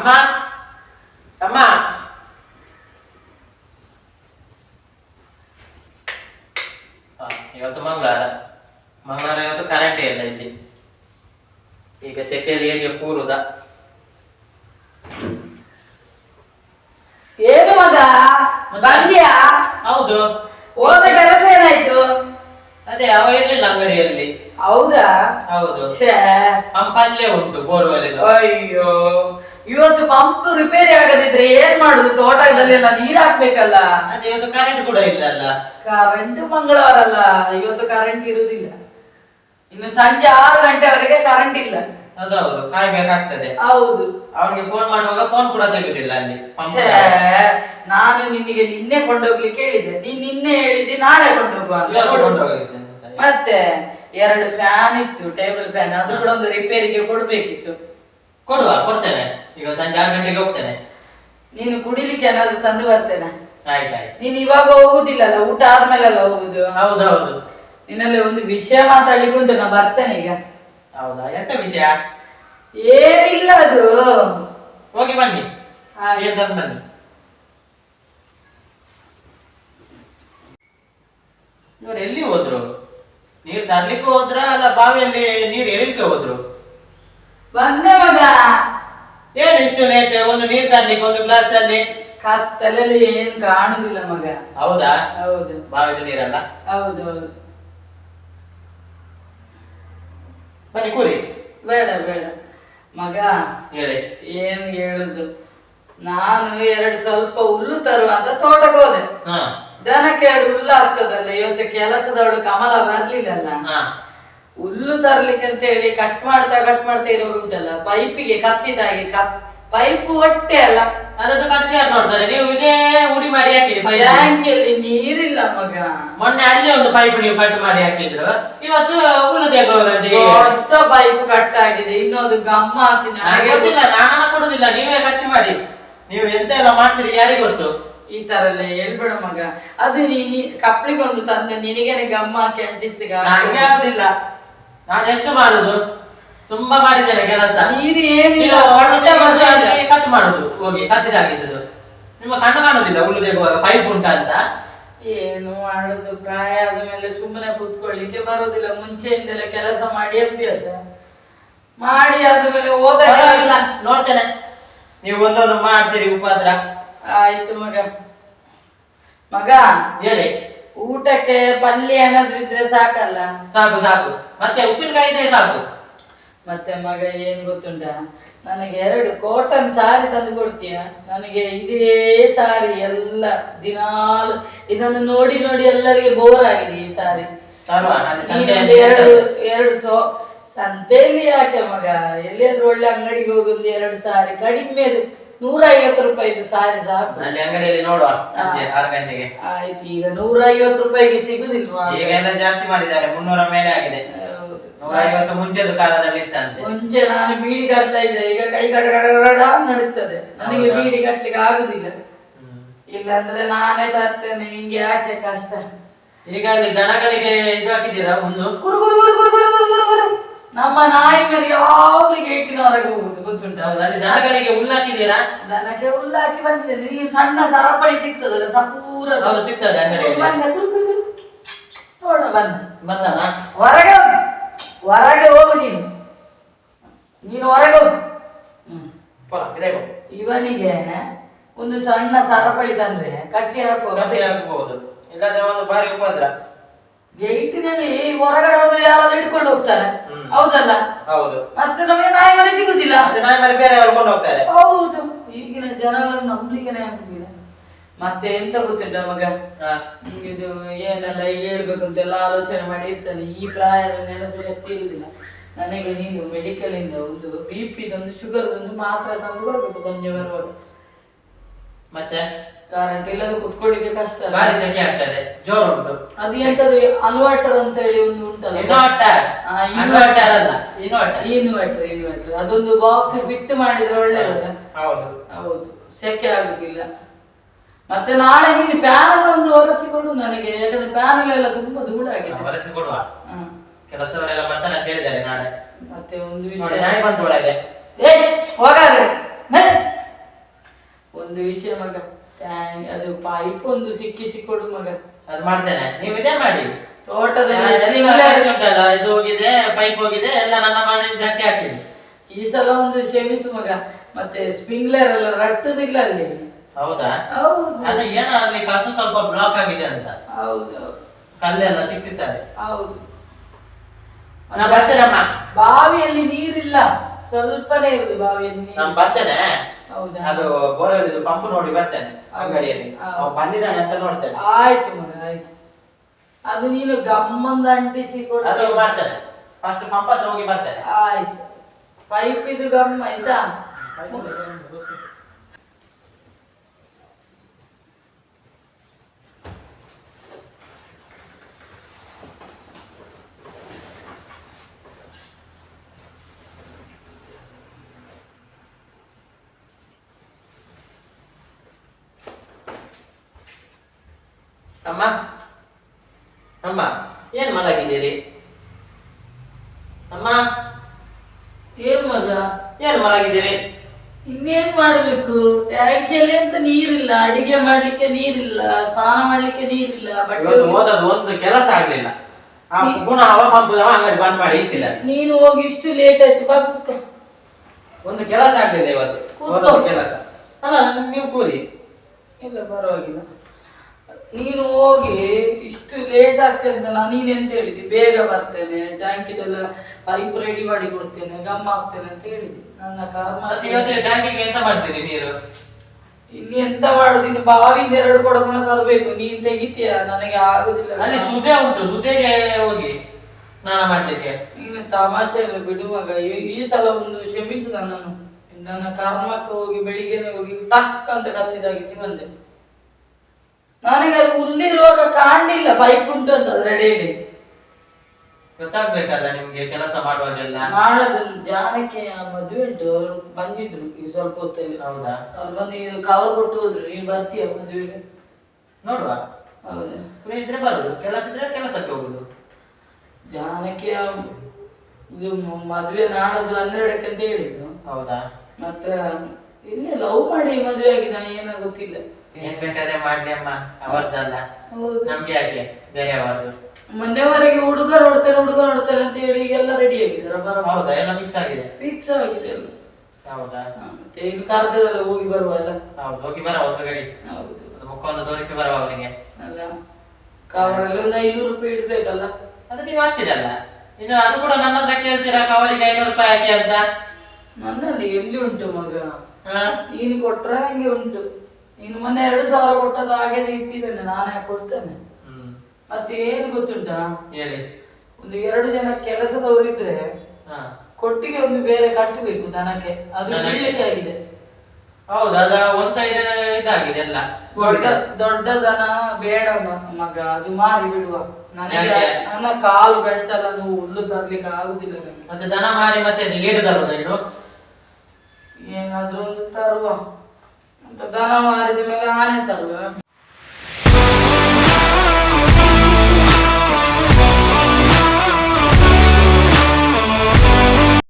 ಅಮ್ಮ ಅಮ್ಮ ಇವತ್ತು ಮಂಗಳವಾರ ಮಂಗಳವಾರ ಇವತ್ತು ಕರೆಂಟೇ ಇಲ್ಲ ಇಲ್ಲಿ. ಈಗ ಸೆಕೆಯಲ್ಲಿ ಹೇಗೆ ಕೂರುದ? ಏನು ಮಗ? ಬಂದ್ಯಾ? ಹೌದು. ಹೋದ ಕೆಲಸ ಏನಾಯ್ತು? ಅದೇ ಅವ ಇರ್ಲಿಲ್ಲ ಅಂಗಡಿಯಲ್ಲಿ. ಹೌದಾ? ಹೌದು. ಛೇ. ಪಂಪ್ ಅಲ್ಲೇ ಉಂಟು ಬೋರ್ವೆಲ್ ಅಯ್ಯೋ. ಇವತ್ತು ಪಂಪ್ ರಿಪೇರಿ ಆಗದಿದ್ರೆ ಏನ್ ಮಾಡುದು? ತೋಟದಲ್ಲೆಲ್ಲ ನೀರ್ ಹಾಕ್ಬೇಕಲ್ಲ? ಅದೇ ಇವತ್ತು ಕರೆಂಟ್ ಕೂಡ ಇಲ್ಲ ಅಲ್ಲ. ಕರೆಂಟ್ ಮಂಗಳವಾರ ಅಲ್ಲ ಇವತ್ತು ಕರೆಂಟ್ ಇರುದಿಲ್ಲ. ಇನ್ನು ಸಂಜೆ ಆರು ಗಂಟೆವರೆಗೆ ಕರೆಂಟ್ ಇಲ್ಲ. ಅದೌದು ಕಾಯ್ಬೇಕಾಗ್ತದೆ. ಹೌದು. ಅವನಿಗೆ ಫೋನ್ ಮಾಡುವಾಗ ಫೋನ್ ಕೂಡ ತೆಗೆದಿಲ್ಲ ಅಲ್ಲಿ ಛೇ ನಾನು ನಿನಗೆ ನಿನ್ನೆ ಕೊಂಡೋಗ್ಲಿಕ್ಕೆ ಹೇಳಿದೆ ನೀ ನಿನ್ನೆ ಹೇಳಿದಿ ನಾಳೆ ಕೊಂಡೋಗುವ ಅಂತ. ಇವತ್ತು ಕೊಂಡೋಗಿದ್ದೆ ಅಂತ. ಮತ್ತೆ ಎರಡು ಫ್ಯಾನ್ ಇತ್ತು ಟೇಬಲ್ ಫ್ಯಾನ್ ಅದು ಕೂಡ ಒಂದು ರಿಪೇರಿಗೆ ಕೊಡ್ಬೇಕಿತ್ತು. ಕೊಡುವ ಕೊಡ್ತೇನೆ. ಈಗ ಸಂಜೆ ಆರು ಗಂಟೆಗೆ ಹೋಗ್ತೇನೆ. ನೀನು ಕುಡಿಲಿಕ್ಕೆ ಏನಾದ್ರು ತಂದು ಬರ್ತೇನೆ. ಆಯ್ತಾಯ್ತು ನೀನು ಇವಾಗ ಹೋಗುದಿಲ್ಲಲ್ಲ ಊಟ ಆದ್ಮೇಲೆಲ್ಲ ಹೋಗುದು? ಹೌದೌದು ನಿನ್ನಲ್ಲಿ ಒಂದು ವಿಷಯ ಮಾತಾಡ್ಲಿಕ್ಕೆ ಉಂಟು ನಾ ಬರ್ತೇನೆ ಈಗ. ಹೌದಾ? ಎಂತ ವಿಷಯ? ಏನಿಲ್ಲ ಅದು. ಹೋಗಿ ಬನ್ನಿ. ತಂದು ಬನ್ನಿ. ಇವ್ರು ಎಲ್ಲಿ ಹೋದ್ರು? ನೀರು ತರ್ಲಿಕ್ಕೆ ಹೋದ್ರ ಅಲ್ಲ ಬಾವಿಯಲ್ಲಿ ನೀರು ಎಳಿಲಿಕ್ಕೆ ಹೋದ್ರು? ಬಂದೆ ಮಗ. ಏನು ಇಷ್ಟು ಲೇಟ್ ಒಂದು ನೀರು ತರ್ಲಿಕ್ಕೆ ಒಂದು ಗ್ಲಾಸ್ ಅಲ್ಲಿ ಕತ್ತಲಲ್ಲಿ ಏನ್ ಕಾಣುದಿಲ್ಲ ಮಗ. ಹೌದಾ? ಹೌದು. ಬಾವಿದ ನೀರಲ್ಲ? ಹೌದು ಹೌದು. ಬನ್ನಿ ಕೂರಿ. ಬೇಡ ಬೇಡ. ಮಗ ಹೇಳಿ. ಏನ್ ಹೇಳುದು? ನಾನು ಎರಡು ಸ್ವಲ್ಪ ಹುಲ್ಲು ತರುವ ಅಂತ ತೋಟಕ್ಕೆ ಹೋದೆ. ಹಾ. ದನಕ್ಕೆ ಎರಡು ಹುಲ್ಲು ಆಗ್ತದಲ್ಲ ಇವತ್ತು ಕೆಲಸದವಳು ಕಮಲ ಬರ್ಲಿಲ್ಲಲ್ಲ. ಹುಲ್ಲು ತರ್ಲಿಕ್ಕೆ ಅಂತ ಹೇಳಿ ಕಟ್ ಮಾಡ್ತಾ ಕಟ್ ಮಾಡ್ತಾ ಇರುವಾಗ ಉಂಟಲ್ಲ ಪೈಪಿಗೆ ಕತ್ತಿದಾಗಿ ಕತ್ ಪೈಪ್ ಒಟ್ಟೆ ಅಲ್ಲ. ಅದನ್ನು ಕಚ್ಚಿ ಯಾರು ನೋಡ್ತಾರೆ? ನೀವು ಇದೇ ಉಡಿ ಮಾಡಿ ಹಾಕಿರಿ ಪೈಪ್ ಟ್ಯಾಂಕಿಯಲ್ಲಿ ನೀರಿಲ್ಲ ಮಗ. ಮೊನ್ನೆ ಅಲ್ಲಿ ಒಂದು ಪೈಪ್ ನೀವು ಕಟ್ ಮಾಡಿ ಹಾಕಿದ್ರು. ಇವತ್ತು ತೆಗುವಂತ ದೊಡ್ಡ ಪೈಪ್ ಕಟ್ ಆಗಿದೆ. ಇನ್ನೊಂದು ಗಮ್ಮ ಹಾಕಿ ಗೊತ್ತಿಲ್ಲ ನಾನು ಕೊಡುದಿಲ್ಲ. ನೀವೇ ಖರ್ಚು ಮಾಡಿ. ನೀವು ಎಂತ ಎಲ್ಲ ಮಾಡ್ತೀರಿ? ಯಾರಿಗೆ ಗೊತ್ತು? ಈ ತರ ಎಲ್ಲ ಹೇಳ್ಬೇಡ ಮಗ. ಅದು ನೀ ಕಪ್ಲಿಗೊಂದು ತಂದೆ ನಿನಗೇನೆ ಗಮ್ಮ ಹಾಕಿ ಅಂಟಿಸ್ಲಿಕ್ಕೆ ಹಂಗೆ ಆಗುದಿಲ್ಲ. ನಾನು ಎಷ್ಟು ಮಾಡುದು? ತುಂಬಾ ಮಾಡಿದ್ದೇನೆ ಕೆಲಸ. ಇದು ಏನಿಲ್ಲ. ಕಟ್ ಮಾಡುದು ಹೋಗಿ ಕತ್ತಿದ ಹಾಕಿಸುದು ನಿಮ್ಮ ಕಣ್ಣು ಕಾಣುದಿಲ್ಲ ಹುಲ್ಲು ತೆಗುವಾಗ ಪೈಪ್ ಉಂಟಾ ಅಂತ? ಏನು ಮಾಡುದು? ಪ್ರಾಯ ಆದ ಮೇಲೆ ಸುಮ್ಮನೆ ಕೂತ್ಕೊಳ್ಳಿಕ್ಕೆ ಬರುದಿಲ್ಲ. ಮುಂಚೆಯಿಂದಲೇ ಕೆಲಸ ಮಾಡಿ ಅಭ್ಯಾಸ. ಮಾಡಿ ಆದ್ಮೇಲೆ ಹೋದ ಪರವಾಗಿಲ್ಲ ನೋಡ್ತೇನೆ. ನೀವು ಒಂದೊಂದು ಮಾಡ್ತೀರಿ ಉಪದ್ರ. ಆಯ್ತು ಮಗ. ಮಗ. ಹೇಳಿ. ಊಟಕ್ಕೆ ಪಲ್ಯ ಏನಾದ್ರೂ ಇದ್ರೆ ಸಾಕಲ್ಲ? ಸಾಕು ಸಾಕು. ಮತ್ತೆ ಉಪ್ಪಿನಕಾಯಿ ಇದ್ರೆ ಸಾಕು. ಮತ್ತೆ ಮಗ ಏನ್ ಗೊತ್ತುಂಟ? ನನಗೆ ಎರಡು ಕಾಟನ್ ಸಾರಿ ತಂದು ಕೊಡ್ತೀಯ? ನನಗೆ ಇದೇ ಸಾರಿ ಎಲ್ಲ ದಿನಾಲು. ಇದನ್ನು ನೋಡಿ ನೋಡಿ ಎಲ್ಲರಿಗೆ ಬೋರ್ ಆಗಿದೆ ಈ ಸಾರಿ. ನೀನೊಂದು ಎರಡು ಎರಡು ಸೋ ಸಂತೆಯಲ್ಲಿ ಯಾಕೆ ಮಗ? ಎಲ್ಲಿಯಾದ್ರೂ ಒಳ್ಳೆ ಅಂಗಡಿಗೆ ಹೋಗಿ ಒಂದು ಎರಡು ಸಾರಿ ಕಡಿಮೆ ಅದು. ನೂರ ಐವತ್ತು ರೂಪಾಯಿದು ಸಾರಿ ಸಾಕು ಅಲ್ಲಿ ಅಂಗಡಿಯಲ್ಲಿ ನೋಡುವ ಸಂಜೆ ಆರು ಗಂಟೆಗೆ. ಆಯ್ತು ಈಗ ನೂರ ಐವತ್ತು ರೂಪಾಯಿಗೆ ಸಿಗುದಿಲ್ವಾ? ಈಗ ಎಲ್ಲ ಜಾಸ್ತಿ ಮಾಡಿದ್ದಾರೆ ಮುನ್ನೂರ ಮೇಲೆ ಆಗಿದೆ. ನೂರ ಐವತ್ತು ಕಾಲದಲ್ಲಿ ಇತ್ತಂತೆ ಮುಂಚೆ ನಾನು ಬೀಡಿ ಕಟ್ತಾ ಇದ್ದೆ ಈಗ ಕೈ ಕಡ ಕಡ ನಡೀತದೆ. ನನಗೆ ಬೀಡಿ ಕಟ್ಲಿಕ್ಕೆ ಆಗುದಿಲ್ಲ. ಇಲ್ಲಾಂದ್ರೆ ನಾನೇ ತರ್ತೇನೆ ಹಿಂಗೆ ಯಾಕೆ ಕಷ್ಟ? ಈಗ ಅಲ್ಲಿ ದನಗಳಿಗೆ ಇದು ಹಾಕಿದ್ದೀರಾ ಒಂದು? ಕುರು ಕುರು ಕುರು ಕುರು ನಮ್ಮ ನಾಯಿ ಮರಿ ಯಾವಾಗ್ಲೂ ಹೊರಗೆ ಹೋಗುದು ಗೊತ್ತುಂಟು? ಹೌದು ಅಲ್ಲಿ ದನಗಳಿಗೆ ಹುಲ್ಲು ಹಾಕಿದ್ದೀರಾ ದನಕ್ಕೆ ಹುಲ್ಲು ಹಾಕಿ ಬಂದಿದೆ. ನೀನು ಸಣ್ಣ ಸರಪಳಿ ಸಿಗ್ತದಲ್ಲ ಸಪೂರ ಹೌದು ಸಿಗ್ತದೆ ಅಂಗಡಿಯಲ್ಲಿ. ನೋಡ ಬಂದ. ಬಂದನಾ? ಹೊರಗೆ ಹೋಗು. ಹೊರಗೆ ಹೋಗು ನೀನು. ನೀನು ಹೊರಗೆ ಹೋಗು. ಹ್ಮ್. ಪೋಲ, ಇದೆ ಬಾ. ಇವನಿಗೆ ಒಂದು ಸಣ್ಣ ಸರಪಳಿ ತಂದ್ರೆ ಕಟ್ಟಿ ಹಾಕುವ ಕಟ್ಟಿ ಹಾಕ್ಬೋದು. ಇಲ್ಲದೆ ಒಂದು ಬಾರಿ ಉಪದ್ರ. ಗೇಟಿನಲ್ಲಿ ಹೊರಗಡೆ ಹೋದ್ರೆ ಯಾರಾದ್ರೂ ಇಟ್ಕೊಂಡು ಹೋಗ್ತಾರೆ. ಹೌದಲ್ಲ? ಹೌದು. ಮತ್ತೆ ನಮಗೆ ನಾಯಿ ಮನೆ ಸಿಗುದಿಲ್ಲ. ಮತ್ತೆ ನಾಯಿ ಮರೆ ಬೇರೆ ಹೋಗ್ತಾರೆ? ಹೌದು. ಈಗಿನ ಜನಗಳನ್ನು ನಂಬಲಿಕ್ಕೆ ಆಗುದಿಲ್ಲ. ಮತ್ತೆ ಎಂತ ಗೊತ್ತಿಲ್ಲ ಮಗ? ಇದು ಏನೆಲ್ಲ ಹೇಳ್ಬೇಕು ಅಂತೆಲ್ಲ ಆಲೋಚನೆ ಮಾಡಿ ಇರ್ತಾನೆ. ಈ ಪ್ರಾಯದ ನೆನಪು ಶಕ್ತಿ ಇರುದಿಲ್ಲ. ನನಗೆ ನೀನು ಮೆಡಿಕಲ್ ಇಂದ ಒಂದು ಬಿ ಶುಗರ್ ಒಂದು ಮಾತ್ರ ತಂದು ಬರ್ಬೇಕು ಸಂಜೆ ಬರುವಾಗ. ಮತ್ತೆ? ಕರೆಂಟ್ ಇಲ್ಲದೆ ಕುತ್ಕೊಳ್ಳಿಕ್ಕೆ ಕಷ್ಟ ಅಲ್ಲ? ಬಾರಿ ಸೆಕೆ ಆಗ್ತದೆ ಜೋರು ಉಂಟು. ಅದು ಎಂತದು ಅನ್ವರ್ಟರ್ ಅಂತ ಹೇಳಿ ಒಂದು ಉಂಟಲ್ಲ? ಇನ್ವರ್ಟರ್ ಆ, ಇನ್ವರ್ಟರ್. ಇನ್ವರ್ಟರ್ ಅಲ್ಲ ಇನ್ವರ್ಟರ್ ಇನ್ವರ್ಟರ್ ಇನ್ವರ್ಟರ್ ಅದೊಂದು ಬಾಕ್ಸ್ ಬಿಟ್ಟು ಮಾಡಿದ್ರೆ ಒಳ್ಳೇದಲ್ಲ ಹೌದು. ಹೌದು. ಸೆಕೆ ಆಗುದಿಲ್ಲ. ಮತ್ತೆ ನಾಳೆ ನೀನು ಪ್ಯಾನಲ್ ಒಂದು ಒರೆಸಿಕೊಡು ನನಗೆ ಯಾಕಂದ್ರೆ ಪ್ಯಾನಲ್ ಎಲ್ಲ ತುಂಬಾ ಧೂಳಾಗಿದೆ. ವರಸಿ ಕೊಡುವ. ಹ್ಮ್. ಕೆಲಸದವರೆಲ್ಲ ಬರ್ತಾನೆ ಅಂತ ಹೇಳಿದ್ದಾರೆ ನಾಳೆ. ಮತ್ತೆ ಒಂದು ನೋಡಿ ವಿಷಯ ನಾಯಿ ಬಂತು ಒಳಗೆ. ಏ ಹೋಗಾರೆ. ಒಂದು ವಿಷಯ ಮಗ. ಟ್ಯಾಂಕ್ ಅದು ಪೈಪ್ ಒಂದು ಸಿಕ್ಕಿಸಿ ಕೊಡು ಮಗ. ಅದು ಮಾಡ್ತೇನೆ. ನೀವು ಇದೇ ಮಾಡಿ. ತೋಟದಲ್ಲಿ ಉಂಟಲ್ಲ ಇದು ಹೋಗಿದೆ ಪೈಪ್ ಹೋಗಿದೆ ಎಲ್ಲ ನನ್ನ ಮನೆ ಧಕ್ಕೆ ಹಾಕ್ತೀನಿ. ಈ ಸಲ ಒಂದು ಕ್ಷಮಿಸು ಮಗ. ಮತ್ತೆ ಸ್ಪ್ರಿಂಗ್ಲರ್ ಎಲ್ಲ ರಟ್ಟುದಿಲ್ಲ ಅಲ್ಲಿ. ಹೌದಾ? ಹೌದು. ಅದು ಏನೋ ಅಲ್ಲಿ ಕಸ ಸ್ವಲ್ಪ ಬ್ಲಾಕ್ ಆಗಿದೆ ಅಂತ. ಹೌದು. ಕಲ್ಲೆಲ್ಲ ಸಿಕ್ತಿದ್ದಾರೆ. ಹೌದು. ನಾ ಬರ್ತೇನಮ್ಮ. ಬಾವಿಯಲ್ಲಿ ನೀರಿಲ್ಲ. ಸ್ವಲ್ಪನೇ ಇರುದು ಬಾವಿಯಲ್ಲಿ. ನಾನು ಬರ್ತೇನೆ. ಹೌದಾ? ಅದು ಬೋರ್ವೆಲ್ ಇದು ಪಂಪ್ ನೋಡಿ ಬರ್ತೇನೆ ಅಂಗಡಿಯಲ್ಲಿ. ಅವ ಬಂದಿದ್ದಾನೆ ಅಂತ ನೋಡ್ತೇನೆ. ಆಯ್ತು ಮಗ ಆಯ್ತು. ಅದು ನೀನು ಗಮ್ಮಂದ ಅಂಟಿಸಿ ಅದು ಕೊಡ್ತೇನೆ ಮಾಡ್ತೇನೆ. ಫಸ್ಟ್ ಪಂಪ್ ಹತ್ರ ಹೋಗಿ ಬರ್ತೇನೆ. ಆಯ್ತು. ಪೈಪ್ ಇದು ಗಮ್ಮ ಆಯ್ತಾ? ಅಮ್ಮ ಅಮ್ಮ ಏನ್ ಮಲಗಿದ್ದೀರಿ? ಅಮ್ಮ ಏನ್ ಮಗ? ಏನ್ ಮಲಗಿದ್ದೀರಿ? ಇನ್ನೇನ್ ಮಾಡ್ಬೇಕು? ಟ್ಯಾಂಕಿಯಲ್ಲಿ ಅಂತ ನೀರಿಲ್ಲ ಅಡಿಗೆ ಮಾಡ್ಲಿಕ್ಕೆ ನೀರಿಲ್ಲ ಸ್ನಾನ ಮಾಡ್ಲಿಕ್ಕೆ ನೀರಿಲ್ಲ ಬಟ್ಟೆ ಇವತ್ತು ಓದೋದು ಒಂದು ಕೆಲಸ ಆಗ್ಲಿಲ್ಲ. ಆ ಅವ ಅಂಗಡಿ ಬಂದ್ ಮಾಡಿ ಇಟ್ಟಿಲ್ಲ ನೀನು ಹೋಗಿ ಇಷ್ಟು ಲೇಟ್ ಆಯ್ತು ಬಾ ಕೂತ್ಕೋ. ಒಂದು ಕೆಲಸ ಆಗ್ಲಿಲ್ಲ ಇವತ್ತು. ಕೂತ್ಕೋ. ಓದೋದು ಕೆಲಸ. ಅಲ್ಲ ನೀವು ಕೂರಿ. ಇಲ್ಲ ಪರವಾಗಿಲ್ಲ. ನೀನು ಹೋಗಿ ಇಷ್ಟು ಲೇಟ್ ಆಗ್ತದೆ ಅಂತ ನಾನು ನೀನೆಂತ ಹೇಳಿದ್ದೆ? ಬೇಗ ಬರ್ತೇನೆ ಟ್ಯಾಂಕಿದೆಲ್ಲ ಪೈಪ್ ರೆಡಿ ಮಾಡಿ ಕೊಡ್ತೇನೆ ಗಮ್ ಆಗ್ತೇನೆ ಅಂತ ಹೇಳಿದ್ದೆ. ನನ್ನ ಕರ್ಮ ಮತ್ತೆ ಇವತ್ತು ಟ್ಯಾಂಕಿಗೆ ಎಂತ ಮಾಡ್ತೀರಿ ನೀರು? ಇನ್ನು ಎಂತ ಮಾಡುದು? ಇನ್ನು ಬಾವಿಯಿಂದ ಎರಡು ಕೊಡಪಣ ತರಬೇಕು. ನೀನ್ ತೆಗಿತೀಯ? ನನಗೆ ಆಗುದಿಲ್ಲ. ಅಲ್ಲಿ ಸುದೆ ಉಂಟು. ಸುದೆಗೆ ಹೋಗಿ ಸ್ನಾನ ಮಾಡ್ಲಿಕ್ಕೆ. ನೀನು ತಮಾಷೆ ಇಲ್ಲ ಬಿಡುವಾಗ ಈ- ಈ ಸಲ ಒಂದು ಕ್ಷಮಿಸಿದ ನಾನು ನನ್ನ ಕರ್ಮಕ್ಕೆ ಹೋಗಿ ಬೆಳಿಗ್ಗೆನೆ ಹೋಗಿ ಟಕ್ ಅಂತ ಕತ್ತಿದಾಗಿಸಿ ಬಂದೆ ನನಗೆ ಅದು ಉಲ್ಲಿರುವಾಗ ಕಾಣಲಿಲ್ಲ ಪೈಪ್ ಉಂಟು ಅಂತ ಅದ್ರಡೆಯಲ್ಲಿ ಗೊತ್ತಾಗ್ಬೇಕಲ್ಲ ನಿಮ್ಗೆ ಕೆಲಸ ಮಾಡುವಾಗೆಲ್ಲ? ನಾಳೆ ಜಾನಕ್ಕೆ ಮದುವೆ ಉಂಟು ಅವ್ರು ಬಂದಿದ್ರು ಈ ಸ್ವಲ್ಪ ಹೊತ್ತಲ್ಲಿ. ಹೌದಾ? ಅವ್ರು ಬಂದು ಇದು ಕವರ್ ಕೊಟ್ಟು ಹೋದ್ರು ನೀವು ಬರ್ತೀಯ ಮದುವೆಗೆ? ನೋಡುವ. ಹೌದಾ. ಫ್ರೀ ಇದ್ರೆ ಬರುದು ಕೆಲಸ ಇದ್ರೆ ಕೆಲಸಕ್ಕೆ ಹೋಗುದು. ಜಾನಕ್ಕೆ ಇದು ಮ- ಮದುವೆ ನಾಳದ್ದು ಹನ್ನೆರಡಕ್ಕೆ ಅಂತ ಹೇಳಿದ್ದು. ಹೌದಾ? ಮತ್ತೆ ಇಲ್ಲೇ ಲವ್ ಮಾಡಿ ಮದುವೆ ಆಗಿದ್ದಾನೆ ಏನೋ ಗೊತ್ತಿಲ್ಲ ಏನ್ ಬೇಕಾದ್ರೆ ಮಾಡ್ಲಿ ಅಮ್ಮ ಅವ್ರದ್ದಲ್ಲ ನಮ್ಗೆ ಯಾಕೆ? ಬೇರೆ ಅವ್ರದ್ದು ಮೊನ್ನೆವರೆಗೆ ಹುಡುಗ ನೋಡ್ತೇನೆ ಹುಡುಗ ನೋಡ್ತೇನೆ ಅಂತ ಹೇಳಿ ಈಗೆಲ್ಲ ರೆಡಿ ಆಗಿದೆ ಹೌದಾ? ಎಲ್ಲ ಫಿಕ್ಸ್ ಆಗಿದೆ? ಫಿಕ್ಸ್ ಆಗಿದೆ ಎಲ್ಲ. ಹೌದಾ? ಮತ್ತೆ ಇಲ್ಲಿ ಕಾರ್ದ ಹೋಗಿ ಬರುವ ಅಲ್ಲ ಹೌದು ಹೋಗಿ ಬರೋ ಒಂದು ಗಡಿ ಹೌದು ಮುಖವನ್ನು ತೋರಿಸಿ ಬರುವ ಅವನಿಗೆ ಅಲ್ಲ ಕವರಲ್ಲಿ ಒಂದು ಐನೂರು ರೂಪಾಯಿ ಇಡ್ಬೇಕಲ್ಲ. ಅದು ನೀವು ಹಾಕ್ತೀರಲ್ಲ? ಇನ್ನು ಅದು ಕೂಡ ನನ್ನ ಹತ್ರ ಕೇಳ್ತೀರಾ? ಕವರಿಗೆ ಐನೂರು ರೂಪಾಯಿ ಹಾಕಿ ಅಂತ? ನನ್ನಲ್ಲಿ ಎಲ್ಲಿ ಉಂಟು ಮಗ? ನೀನು ಕೊಟ್ರ ಹಂಗೆ ಉಂಟು. ನೀನು ಮೊನ್ನೆ ಎರಡು ಸಾವಿರ ಕೊಟ್ಟದ್ದು ಹಾಗೆ ಇಟ್ಟಿದ್ದೇನೆ ನಾನೇ ಕೊಡ್ತೇನೆ. ಮತ್ತೆ ಏನು ಗೊತ್ತುಂಟಾ? ಹೇಳಿ. ಒಂದು ಎರಡು ಜನ ಕೆಲಸದವರಿದ್ರೆ ಹಾ. ಕೊಟ್ಟಿಗೆ ಒಂದು ಬೇರೆ ಕಟ್ಟಬೇಕು ದನಕ್ಕೆ. ಅದು? ಬೀಳ್ಲಿಕ್ಕೆ ಆಗಿದೆ. ಹೌದು ಅದ ಒಂದ್ ಸೈಡ್ ಇದಾಗಿದೆ ಎಲ್ಲ. ದೊಡ್ಡ ದೊಡ್ಡ ದನ ಬೇಡ ಮಗ ಅದು ಮಾರಿ ಬಿಡುವ. ನನಗೆ? ನನ್ನ ಕಾಲು ಗಂಟಲ ನೀವು ಹುಲ್ಲು ತರ್ಲಿಕ್ಕೆ ಆಗುದಿಲ್ಲ ನನಗೆ. ಮತ್ತೆ ದನ ಮಾರಿ ಮತ್ತೆ ತರುವುದಾ ಇನ್ನು ಏನಾದ್ರೂ ಒಂದು ತರುವ. ದನ ಮಾರಿದ ಮೇಲೆ ಆನೆ ತರುವ